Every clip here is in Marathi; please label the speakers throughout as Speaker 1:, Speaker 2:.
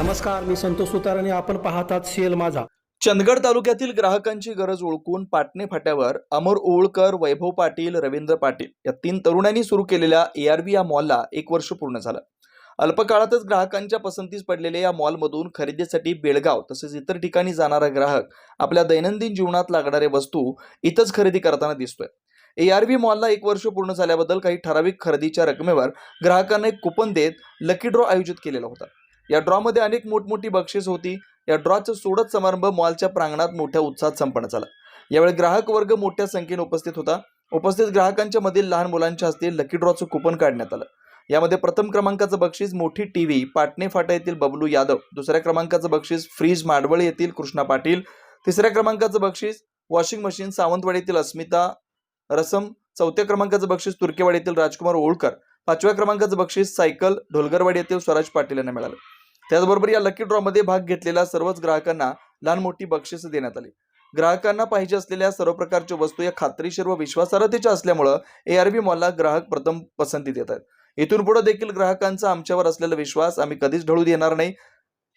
Speaker 1: नमस्कार मी संतोष सुतार आणि आपण पाहतात सीएल माझा.
Speaker 2: चंदगड तालुक्यातील ग्राहकांची गरज ओळखून पाटणे फाट्यावर अमर ओळकर वैभव पाटील रवींद्र पाटील या तीन तरुणांनी सुरू केलेल्या एआरबी या मॉलला एक वर्ष पूर्ण झालं. अल्पकाळातच ग्राहकांच्या पसंतीस पडलेल्या या मॉलमधून खरेदीसाठी बेळगाव तसेच इतर ठिकाणी जाणारा ग्राहक आपल्या दैनंदिन जीवनात लागणाऱ्या वस्तू इथंच खरेदी करताना दिसतोय. एआरबी मॉलला एक वर्ष पूर्ण झाल्याबद्दल काही ठराविक खरेदीच्या रकमेवर ग्राहकांना एक कुपन देत लकी ड्रॉ आयोजित केलेला होता. या ड्रॉमध्ये अनेक मोठमोठी बक्षीस होती. या ड्रॉचं सोडत समारंभ मॉलच्या प्रांगणात मोठ्या उत्साहात संपन्न झाला. यावेळी ग्राहक वर्ग मोठ्या संख्येने उपस्थित होता. उपस्थित ग्राहकांच्या मधील लहान मुलांच्या हस्ते लकी ड्रॉचं कुपन काढण्यात आलं. यामध्ये प्रथम क्रमांकाचं बक्षीस मोठी टी व्ही पाटणे फाटा येथील बबलू यादव. दुसऱ्या क्रमांकाचं बक्षीस फ्रीज माडवळ येथील कृष्णा पाटील. तिसऱ्या क्रमांकाचं बक्षीस वॉशिंग मशीन सावंतवाडी येथील अस्मिता रसम. चौथ्या क्रमांकाचं बक्षीस तुर्केवाडी येथील राजकुमार ओळकर. पाचव्या क्रमांकाचं बक्षीस सायकल ढोलगरवाडी येथील स्वराज पाटील यांना मिळालं. त्याचबरोबर या लकी ड्रॉमध्ये भाग घेतलेल्या सर्वच ग्राहकांना लहान मोठी बक्षीस देण्यात आली. ग्राहकांना पाहिजे असलेल्या सर्व प्रकारच्या वस्तू या खात्रीशीर व विश्वासार्हतेच्या असल्यामुळं एआरबी मॉलला ग्राहक प्रथम पसंती देत आहेत. इथून पुढे देखील ग्राहकांचा आमच्यावर असलेला विश्वास आम्ही कधीच ढळू देणार नाही.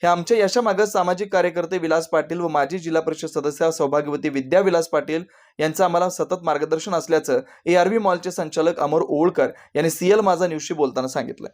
Speaker 2: हे आमच्या यशामागं सामाजिक कार्यकर्ते विलास पाटील व माजी जिल्हा परिषद सदस्य सौभाग्यवती विद्या विलास पाटील यांचं आम्हाला सतत मार्गदर्शन असल्याचं एआरबी मॉलचे संचालक अमर ओळकर यांनी सीएल माझा न्यूजशी बोलताना सांगितलं